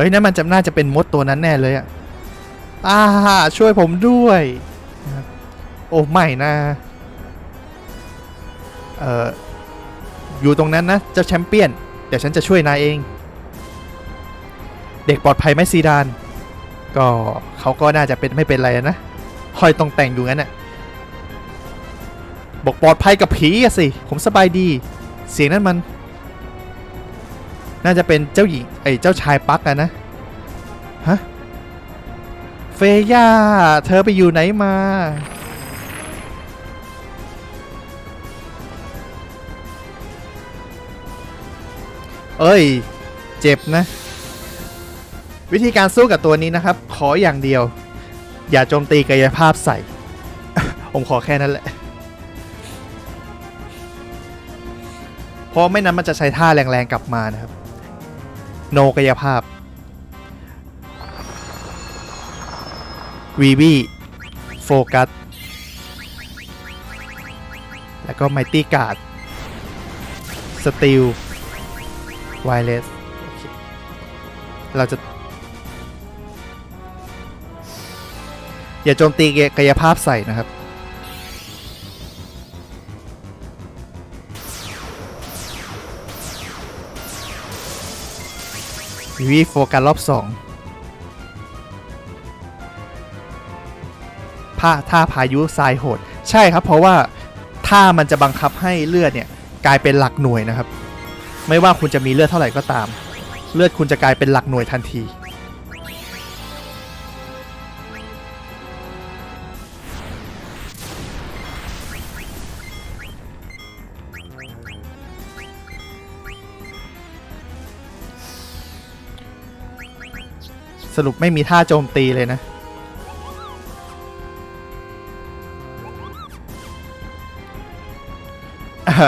ฮ้ยนั่นมันจะน่าจะเป็นมดตัวนั้นแน่เลยอะอ่าช่วยผมด้วยโอ้ไม่นะเอ่ออยู่ตรงนั้นนะเจ้าแชมเปี้ยน เดี๋ยวฉันจะช่วยนายเอง เด็กปลอดภัยไหมซีดาน ก็เขาก็น่าจะเป็นไม่เป็นไรนะคอยต้องแต่งอยู่งั้นน่ะบอกปลอดภัยกับผีอะสิ ผมสบายดี เสียงนั้นมัน น่าจะเป็นเจ้าหญิงไอ้เจ้าชายปักอะนะ ฮะ เฟย่า เธอไปอยู่ไหนมา เอ้ย เจ็บนะ วิธีการสู้กับตัวนี้นะครับ ขออย่างเดียว อย่าโจมตีกายภาพใส่ ผมขอแค่นั้นแหละเพราะไม่นั้นมันจะใช้ท่าแรงๆกลับมานะครับ โนกายภาพวีวีโฟกัส แล้วก็ไมตี้การ์ดสติลไวเลสเคเราจะ อย่าโจมตีกายภาพใส่นะครับ วีวีโฟกัสรอบสองผ้าท่าพายุทรายโหด ใช่ครับ เพราะว่าท่ามันจะบังคับให้เลือดเนี่ยกลายเป็นหลักหน่วยนะครับ ไม่ว่าคุณจะมีเลือดเท่าไหร่ก็ตาม เลือดคุณจะกลายเป็นหลักหน่วยทันที สรุปไม่มีท่าโจมตีเลยนะ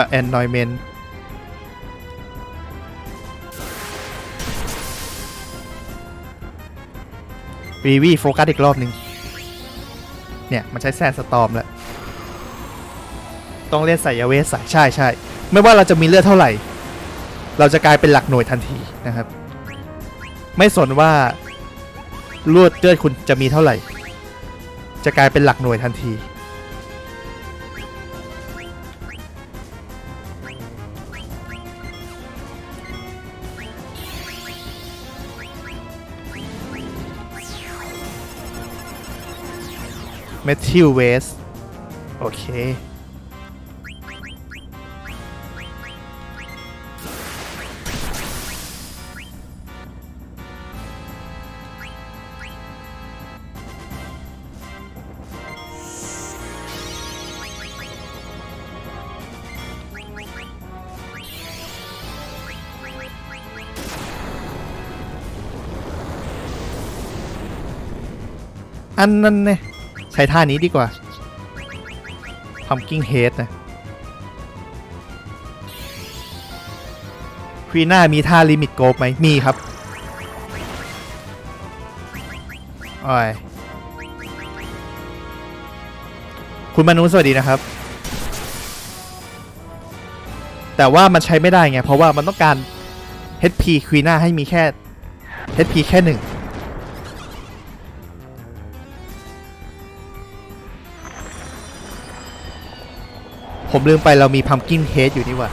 แอนนอยเมนวีวีโฟกัสอีกรอบหนึ่งเนี่ย มันใช้แซนสตอมแล้ว ต้องเล่นส่ยเวสใส่ใช่ใช่ไม่ว่าเราจะมีเลือดเท่าไหร่ เราจะกลายเป็นหลักหน่วยทันทีนะครับ ไม่สนว่า ลวดเลือดคุณจะมีเท่าไหร่ จะกลายเป็นหลักหน่วยทันที เมทิลเวส โอเค อันนั้นเนี่ยใช้ท่านี้ดีกว่า Pumpkin Head นะควีน่ามีท่าลิมิตโกบไหมมีครับอ้ยคุณมนุษย์สวัสดีนะครับ แต่ว่ามันใช้ไม่ได้ไง เพราะว่ามันต้องการ HP ควีน่าให้มีแค่ HP แค่หนึ่ง ผมลืมไปเรามีพัมกินเฮดอยู่นี่หว่า